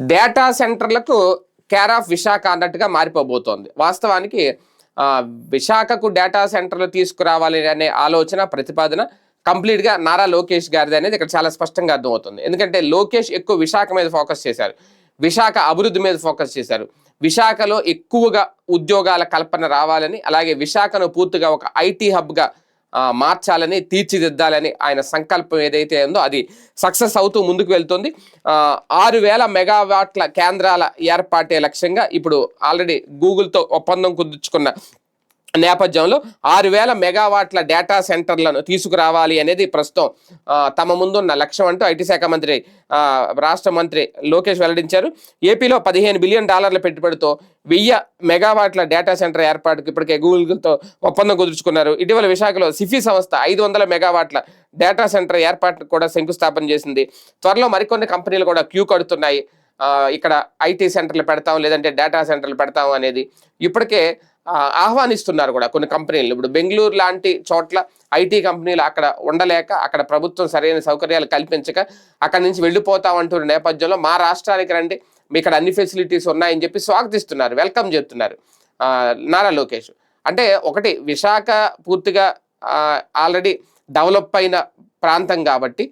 Data సెంటర్లకు care of Visakha అన్నట్టుగా మారిపోబోతోంది. వాస్తవానికి విశాఖకు డేటా సెంటర్లు తీసుకురావాలి అనే ఆలోచన ప్రతిపాదన కంప్లీట్గా నారా లోకేష్ గారిది అనేది ఇక్కడ చాలా స్పష్టంగా అర్థమవుతుంది. ఎందుకంటే లోకేష్ ఎక్కువ విశాఖ మీద ఫోకస్ చేశారు. విశాఖ అభివృద్ధి మీద ఫోకస్ చేశారు. విశాఖలో ఎక్కువగా ఉద్యోగాల కల్పన రావాలని అలాగే విశాఖను పూర్తిగా ఒక ఐటీ హబ్గా మార్చాలని తీర్చిదిద్దాలని ఆయన సంకల్పం ఏదైతే ఉందో అది సక్సెస్ అవుతూ ముందుకు వెళ్తుంది. ఆరు వేల మెగావాట్ల కేంద్రాల ఏర్పాటే లక్ష్యంగా ఇప్పుడు ఆల్రెడీ గూగుల్తో ఒప్పందం కుదుర్చుకున్న నేపథ్యంలో ఆరు వేల మెగావాట్ల డేటా సెంటర్లను తీసుకురావాలి అనేది ప్రస్తుతం తమ ముందున్న లక్ష్యం అంటూ ఐటీ శాఖ మంత్రి రాష్ట్ర మంత్రి లోకేష్ వెల్లడించారు. ఏపీలో పదిహేను బిలియన్ డాలర్ల పెట్టుబడితో వెయ్యి మెగావాట్ల డేటా సెంటర్ ఏర్పాటుకు ఇప్పటికే గూగుల్తో ఒప్పందం కుదుర్చుకున్నారు. ఇటీవల విశాఖలో సిఫీ సంస్థ ఐదు వందల మెగావాట్ల డేటా సెంటర్ ఏర్పాటుకు కూడా శంకుస్థాపన చేసింది. త్వరలో మరికొన్ని కంపెనీలు కూడా క్యూ కడుతున్నాయి. ఇక్కడ ఐటీ సెంటర్లు పెడతాం లేదంటే డేటా సెంటర్లు పెడతాం అనేది. ఇప్పటికే ఆహ్వానిస్తున్నారు కూడా కొన్ని కంపెనీలు. ఇప్పుడు బెంగళూరు లాంటి చోట్ల ఐటీ కంపెనీలు అక్కడ ఉండలేక అక్కడ ప్రభుత్వం సరైన సౌకర్యాలు కల్పించక అక్కడి నుంచి వెళ్ళిపోతాం అంటున్న నేపథ్యంలో మా రాష్ట్రానికి రండి మీ ఇక్కడ అన్ని ఫెసిలిటీస్ ఉన్నాయని చెప్పి స్వాగతిస్తున్నారు వెల్కమ్ చెప్తున్నారు. నారా లోకేష్. అంటే ఒకటి విశాఖ పూర్తిగా ఆల్రెడీ డెవలప్ అయిన ప్రాంతం కాబట్టి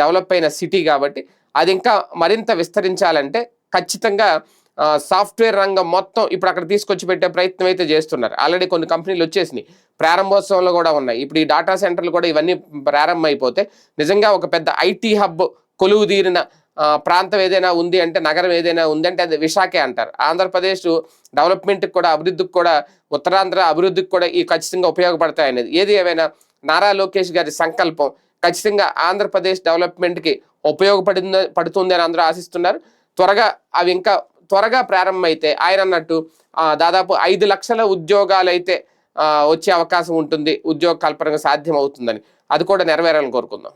డెవలప్ అయిన సిటీ కాబట్టి అది ఇంకా మరింత విస్తరించాలంటే ఖచ్చితంగా సాఫ్ట్వేర్ రంగం మొత్తం ఇప్పుడు అక్కడ తీసుకొచ్చి పెట్టే ప్రయత్నం అయితే చేస్తున్నారు. ఆల్రెడీ కొన్ని కంపెనీలు వచ్చేసినాయి. ప్రారంభోత్సవంలో కూడా ఉన్నాయి. ఇప్పుడు ఈ డాటా సెంటర్లు కూడా ఇవన్నీ ప్రారంభం అయిపోతే నిజంగా ఒక పెద్ద ఐటీ హబ్ కొలువు తీరిన ప్రాంతం ఏదైనా ఉంది అంటే నగరం ఏదైనా ఉంది అంటే అది విశాఖే అంటారు. ఆంధ్రప్రదేశ్ డెవలప్మెంట్కి కూడా అభివృద్ధికి కూడా ఉత్తరాంధ్ర అభివృద్ధికి కూడా ఈ ఖచ్చితంగా ఉపయోగపడతాయి అనేది. ఏది ఏమైనా నారా లోకేష్ గారి సంకల్పం ఖచ్చితంగా ఆంధ్రప్రదేశ్ డెవలప్మెంట్కి ఉపయోగపడింది పడుతుంది అని అందరూ ఆశిస్తున్నారు. త్వరగా అవి ఇంకా త్వరగా ప్రారంభమైతే ఆయన అన్నట్టు దాదాపు ఐదు లక్షల ఉద్యోగాలు అయితే వచ్చే అవకాశం ఉంటుంది. ఉద్యోగ కల్పనకు సాధ్యం అవుతుందని అది కూడా నెరవేరాలని కోరుకుందాం.